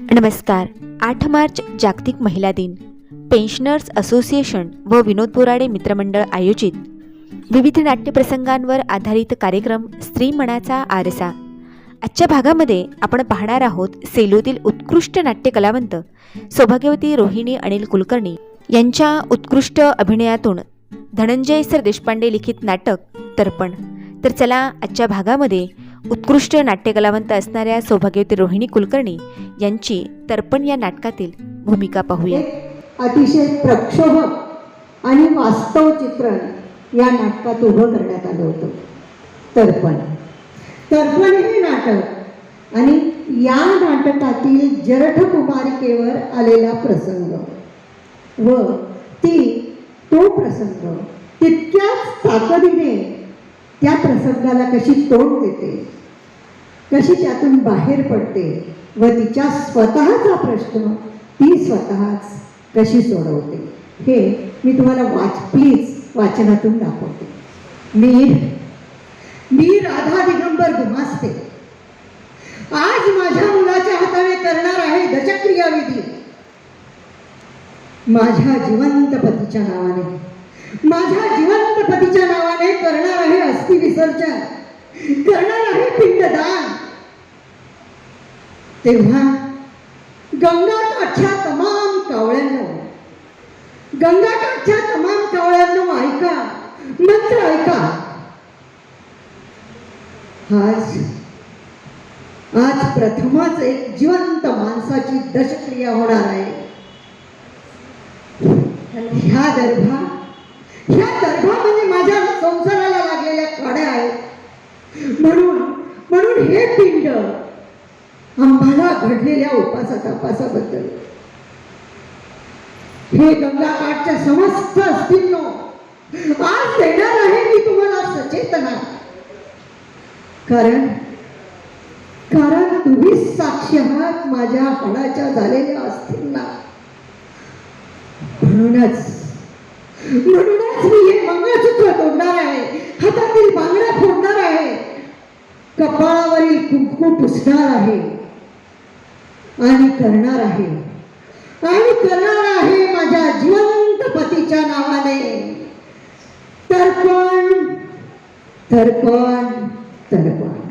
नमस्कार. आठ मार्च जागतिक महिला दिन. पेन्शनर्स असोसिएशन व विनोद बोराडे मित्रमंडळ आयोजित. विविध नाट्यप्रसंगांवर आधारित कार्यक्रम स्त्री मनाचा आरसा. आजच्या भागामध्ये आपण पाहणार आहोत सेलूतील उत्कृष्ट नाट्य कलावंत सौभाग्यवती रोहिणी अनिल कुलकर्णी यांच्या उत्कृष्ट अभिनयातून धनंजय सर देशपांडे लिखित नाटक तर्पण. तर चला आजच्या भागामध्ये उत्कृष्ट नाट्यकलावंत असणाऱ्या सौभाग्यवती रोहिणी कुलकर्णी यांची तर्पण या नाटकातील भूमिका पाहूया. अतिशय प्रक्षोभक आणि वास्तव चित्रण या नाटकात उभं करण्यात आलं होतं. तर्पण. तर्पण हे नाटक आणि या नाटकातील जरठ कुमारिकेवर आलेला प्रसंग व ती तो प्रसंग तितक्याच ताकदीने त्या प्रसंगाला कशी तोंड देते? कशी त्यातून बाहेर पडते? व तिच्या स्वतःचा प्रश्न ती स्वतःच कशी सोडवते? हे मी तुम्हाला वाच प्लीज वाचनातून दाखवते. मी मी राधा दिगंबर गुमासते. आज माझ्या मुलाच्या हाताने करणार आहे दशक्रिया विधी माझ्या जिवंत पतीच्या नावाने माझ्या जिवंत पतीच्या नावाने कर विसर्जन करणार आहे पिंडदान तेव्हा गंगाकाठच्या तमाम कावळ्यांनो गंगाकाठच्या तमाम कावळ्यांनो ऐका मंत्र ऐका. आज आज प्रथमच एक जिवंत माणसाची दशक्रिया होणार आहे. ह्या दर्भा ह्या दर्भा म्हणजे माझ्या संसाराला म्हणून हे पिंड आम्हाला घडलेल्या उपासा तपासाबद्दल. हे गंगाकाठच्या समस्त अस्तित्व आज देणार आहे मी तुम्हाला सचेतना. कारण कारण तुम्ही साक्षी आहात माझ्या हाडाच्या झालेल्या अस्थिंना. म्हणूनच म्हणूनच मी हे मंगळसूत्र तोडणार आहे हातातील बांगड्या फोडणार आहे. कपाळ कुंकू पुसणार आहे. आणि करणार आहे. आणि करणार आहे माझ्या जिवंत पतीच्या नावाने. पण तर पण